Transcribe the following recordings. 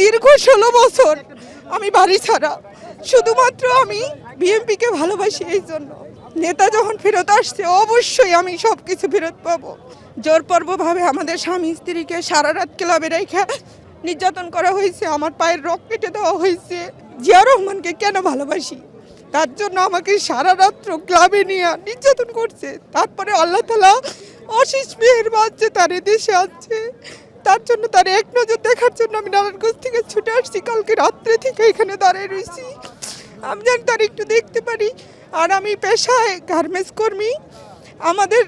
দীর্ঘ ষোলো বছর আমি বাড়ি ছাড়া। শুধুমাত্র আমি বিএমপিকে ভালোবাসি এই জন্য। নেতা যখন ফেরত আসছে, অবশ্যই আমি সব কিছু ফেরত পাবো। জোরপর্বভাবে আমাদের স্বামী স্ত্রীকে সারা রাত ক্লাবে রেখে নির্যাতন করা হয়েছে, আমার পায়ের রক কেটে দেওয়া হয়েছে। জিয়া রহমানকে কেন ভালোবাসি? তার জন্য আমাকে সারা রাত্র ক্লাবে নিয়ে নির্যাতন করছে। তারপরে আল্লাহ তালা অশিস মেহের বাজছে তার দেশে আছে তার জন্য তার এক নজর দেখার জন্য আমি নারায়ণগঞ্জ থেকে ছুটে আসছি। কালকে রাত্রে থেকে এখানে দাঁড়িয়ে রয়েছি। আমি জানি তার একটু দেখতে পারি। আর আমি পেশায় গার্মেন্টস কর্মী। আমাদের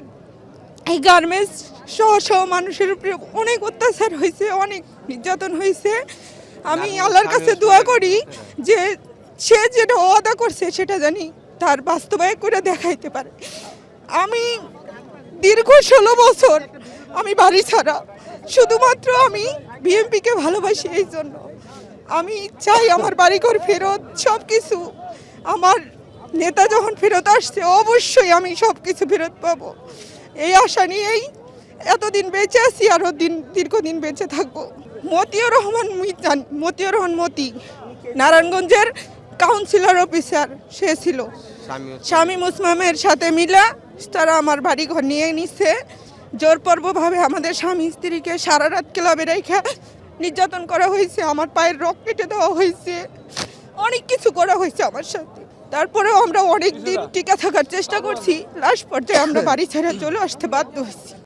এই গার্মেন্টস সহ সহ মানুষের উপরে অনেক অত্যাচার হয়েছে অনেক নির্যাতন হয়েছে। আমি আল্লাহর কাছে দোয়া করি যে সে যেটা ওয়াদা করছে সেটা জানি তার বাস্তবায়ন করে দেখাইতে পারে। আমি দীর্ঘ ষোলো বছর আমি বাড়ি ছাড়া শুধুমাত্র আমি বিএমপিকে ভালোবাসি এই জন্য। আমি চাই আমার বাড়িঘর ফেরত সব কিছু আমার নেতা যখন ফেরত আসছে অবশ্যই আমি সব কিছু ফেরত পাবো। এই আশা নিয়েই এতদিন বেঁচে আছি আরও দিন দীর্ঘদিন বেঁচে থাকব। মতিউর রহমান মিজান মতিউর রহমান মতি নারায়ণগঞ্জের কাউন্সিলর অফিসার সে ছিল। শামীম উসমামের সাথে মিলা তারা আমার বাড়ি ঘর নিয়ে নিচ্ছে জোরপর্বভাবে আমাদের স্বামী স্ত্রীকে সারা রাত ক্লাবে রেখে নির্যাতন করা হয়েছে আমার পায়ের রক কেটে দেওয়া হয়েছে অনেক কিছু করা হয়েছে আমার সাথে। তারপরেও আমরা অনেক দিন টিকা থাকার চেষ্টা করছি লাস্ট পর্যায়ে আমরা বাড়ি ছেড়ে চলে আসতে বাধ্য হয়েছি।